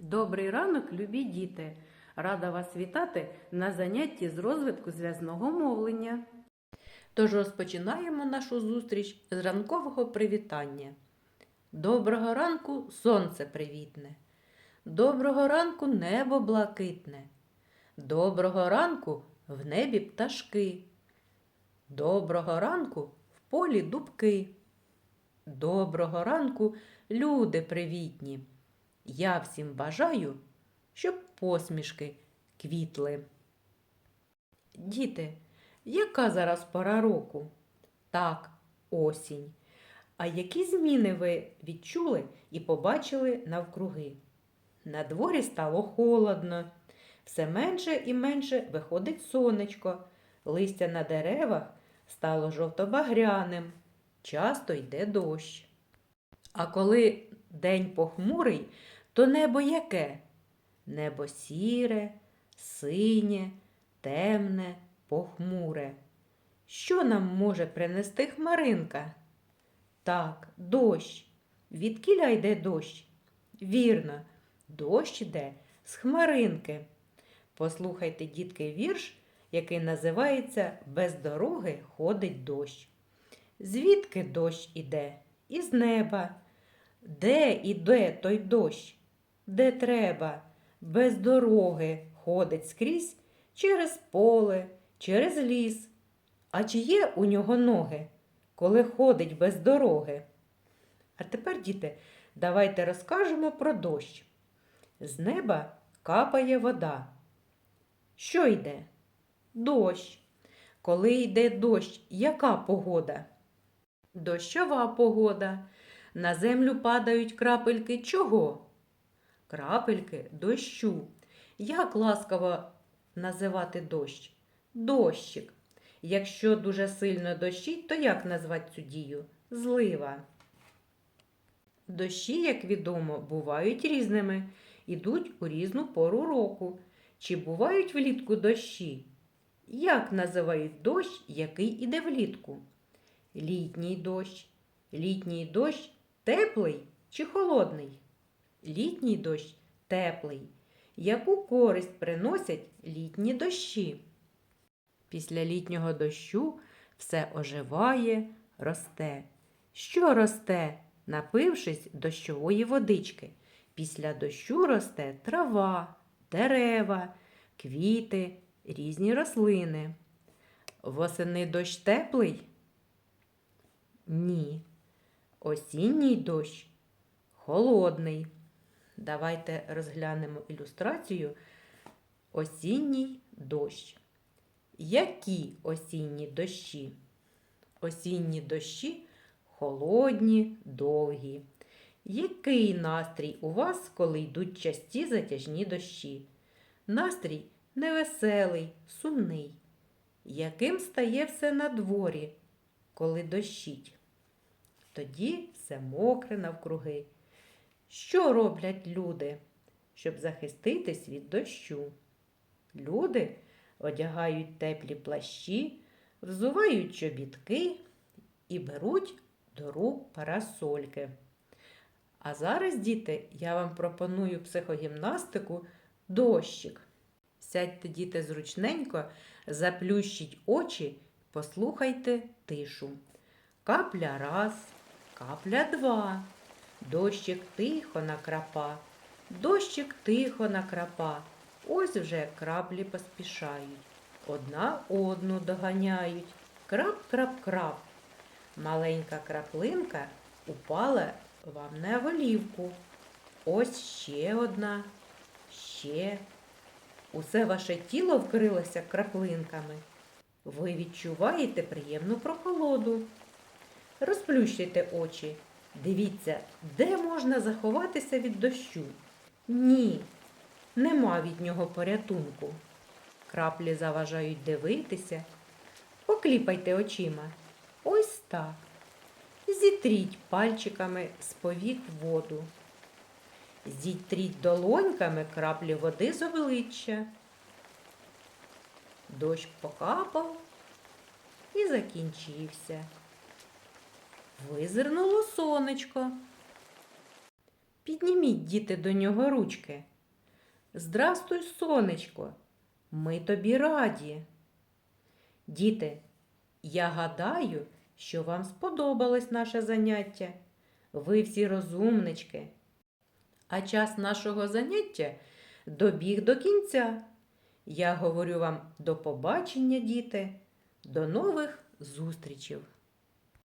Добрий ранок, любі діти! Рада вас вітати на занятті з розвитку зв'язного мовлення. Тож розпочинаємо нашу зустріч з ранкового привітання. Доброго ранку сонце привітне. Доброго ранку небо блакитне. Доброго ранку в небі пташки. Доброго ранку в полі дубки. Доброго ранку, люди привітні. Я всім бажаю, щоб посмішки квітли. Діти, яка зараз пора року? Так, осінь. А які зміни ви відчули і побачили навкруги? На дворі стало холодно, все менше і менше виходить сонечко, листя на деревах стало жовто-багряним, часто йде дощ. А коли день похмурий, то небо яке? Небо сіре, синє, темне, похмуре. Що нам може принести хмаринка? Так, дощ. Відкіля йде дощ? Вірно, дощ йде з хмаринки. Послухайте, дітки, вірш, який називається Без дороги ходить дощ. Звідки дощ іде? Із неба. Де іде той дощ? Де треба? Без дороги ходить скрізь через поле, через ліс. А чи є у нього ноги, коли ходить без дороги? А тепер, діти, давайте розкажемо про дощ. З неба капає вода. Що йде? Дощ. Коли йде дощ, яка погода? Дощова погода. На землю падають крапельки чого? Крапельки дощу. Як ласкаво називати дощ? Дощик. Якщо дуже сильно дощить, то як назвати цю дію? Злива. Дощі, як відомо, бувають різними, ідуть у різну пору року. Чи бувають влітку дощі? Як називають дощ, який іде влітку? Літній дощ. Літній дощ теплий чи холодний? Літній дощ теплий. Яку користь приносять літні дощі? Після літнього дощу все оживає, росте. Що росте, напившись дощової водички? Після дощу росте трава, дерева, квіти, різні рослини. Восени дощ теплий? Ні. Осінній дощ холодний. Давайте розглянемо ілюстрацію. Осінній дощ. Які осінні дощі? Осінні дощі холодні, довгі. Який настрій у вас, коли йдуть часті затяжні дощі? Настрій невеселий, сумний. Яким стає все на дворі, коли дощить? Тоді все мокре навкруги. Що роблять люди, щоб захиститись від дощу? Люди одягають теплі плащі, взувають чобітки і беруть до рук парасольки. А зараз, діти, я вам пропоную психогімнастику дощик. Сядьте, діти, зручненько, заплющіть очі, послухайте тишу. Капля раз, капля два. Дощик тихо накрапа, дощик тихо накрапа. Ось вже краплі поспішають. Одна одну доганяють. Крап-крап-крап. Маленька краплинка упала вам на голівку. Ось ще одна, ще. Усе ваше тіло вкрилося краплинками. Ви відчуваєте приємну прохолоду. Розплющуйте очі. Дивіться, де можна заховатися від дощу? Ні, нема від нього порятунку. Краплі заважають дивитися. Покліпайте очима. Ось так. Зітріть пальчиками з повік воду. Зітріть долоньками краплі води з обличчя. Дощ покапав і закінчився. Визирнуло сонечко. Підніміть, діти, до нього ручки. Здрастуй, сонечко, ми тобі раді. Діти, я гадаю, що вам сподобалось наше заняття. Ви всі розумнички. А час нашого заняття добіг до кінця. Я говорю вам до побачення, діти, до нових зустрічей.